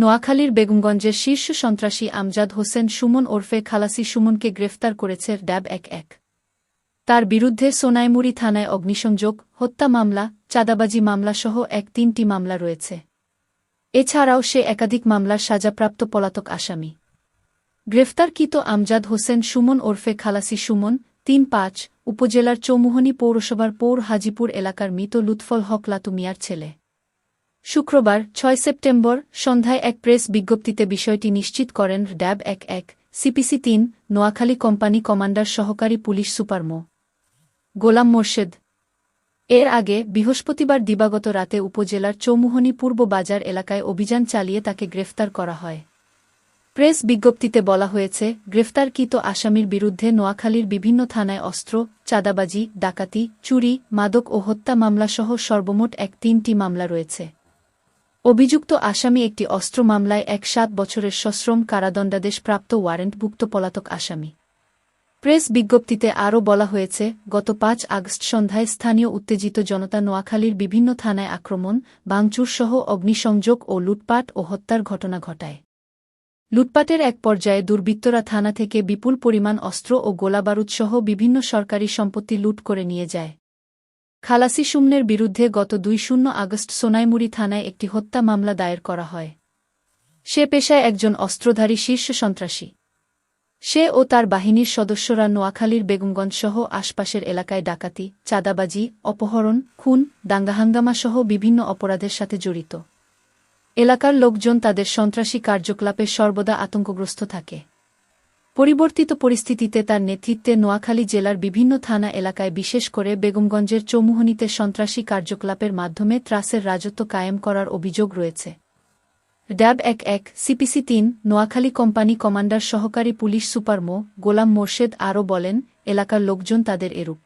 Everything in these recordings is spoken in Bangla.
নোয়াখালীর বেগমগঞ্জের শীর্ষ সন্ত্রাসী আমজাদ হোসেন সুমন ওরফে খালাসি সুমনকে গ্রেফতার করেছে ড্যাব এক এক। তার বিরুদ্ধে সোনাইমুড়ি থানায় অগ্নিসংযোগ, হত্যা মামলা, চাঁদাবাজি মামলাসহ এক তিনটি মামলা রয়েছে। এছাড়াও সে একাধিক মামলার সাজাপ্রাপ্ত পলাতক আসামি। গ্রেফতারকৃত আমজাদ হোসেন সুমন ওরফে খালাসি সুমন, তিন পাঁচ, উপজেলার চৌমুহনী পৌরসভার পৌর হাজিপুর এলাকার মৃত লুৎফল হক লাতু মিয়ার ছেলে। শুক্রবার, ছয় সেপ্টেম্বর, সন্ধ্যায় এক প্রেস বিজ্ঞপ্তিতে বিষয়টি নিশ্চিত করেন ড্যাব এক এক। সিপিসি তিন, নোয়াখালী কোম্পানি কমান্ডার সহকারী পুলিশ সুপার মো. গোলাম মোর্শেদ। এর আগে বৃহস্পতিবার দিবাগত রাতে উপজেলার চৌমুহনী পূর্ব বাজার এলাকায় অভিযান চালিয়ে তাকে গ্রেফতার করা হয়। প্রেস বিজ্ঞপ্তিতে বলা হয়েছে, গ্রেফতারকৃত আসামির বিরুদ্ধে নোয়াখালীর বিভিন্ন থানায় অস্ত্র, চাঁদাবাজি, ডাকাতি, চুরি, মাদক ও হত্যা মামলাসহ সর্বমোট এক তিনটি মামলা রয়েছে। অভিযুক্ত আসামি একটি অস্ত্র মামলায় এক সাত বছরের সশ্রম কারাদণ্ডাদেশ প্রাপ্ত ওয়ারেন্টভুক্ত পলাতক আসামি। প্রেস বিজ্ঞপ্তিতে আরও বলা হয়েছে, গত পাঁচ আগস্ট সন্ধ্যায় স্থানীয় উত্তেজিত জনতা নোয়াখালীর বিভিন্ন থানায় আক্রমণ ভাঙচুরসহ অগ্নিসংযোগ ও লুটপাট ও হত্যার ঘটনা ঘটায়। লুটপাটের এক পর্যায়ে দুর্বৃত্তরা থানা থেকে বিপুল পরিমাণ অস্ত্র ও গোলাবারুদসহ বিভিন্ন সরকারি সম্পত্তি লুট করে নিয়ে যায়। খালাসি সুমনের বিরুদ্ধে গত দুই শূন্য আগস্ট সোনাইমুড়ি থানায় একটি হত্যা মামলা দায়ের করা হয়। সে পেশায় একজন অস্ত্রধারী শীর্ষ সন্ত্রাসী। সে ও তার বাহিনীর সদস্যরা নোয়াখালীর বেগমগঞ্জসহ আশপাশের এলাকায় ডাকাতি, চাঁদাবাজি, অপহরণ, খুন, দাঙ্গাহাঙ্গামাসহ বিভিন্ন অপরাধের সাথে জড়িত। এলাকার লোকজন তাদের সন্ত্রাসী কার্যকলাপে সর্বদা আতঙ্কগ্রস্ত থাকে। পরিবর্তিত পরিস্থিতিতে তার নেতৃত্বে নোয়াখালী জেলার বিভিন্ন থানা এলাকায় বিশেষ করে বেগমগঞ্জের চৌমুহনীতে সন্ত্রাসী কার্যকলাপের মাধ্যমে ত্রাসের রাজত্ব কায়েম করার অভিযোগ রয়েছে। ড্যাব এক এক, সিপিসি তিন, নোয়াখালী কোম্পানি কমান্ডার সহকারী পুলিশ সুপার মো, গোলাম মোর্শেদ আরও বলেন, এলাকার লোকজন তাদের এরূপ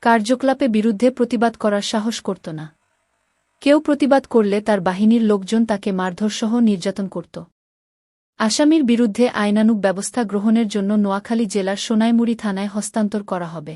কার্যকলাপে বিরুদ্ধে প্রতিবাদ করার সাহস করত না। কেউ প্রতিবাদ করলে তার বাহিনীর লোকজন তাকে মারধরসহ নির্যাতন করত। আসামির বিরুদ্ধে আইনানুগ ব্যবস্থা গ্রহণের জন্য নোয়াখালী জেলার সোনাইমুড়ি থানায় হস্তান্তর করা হবে।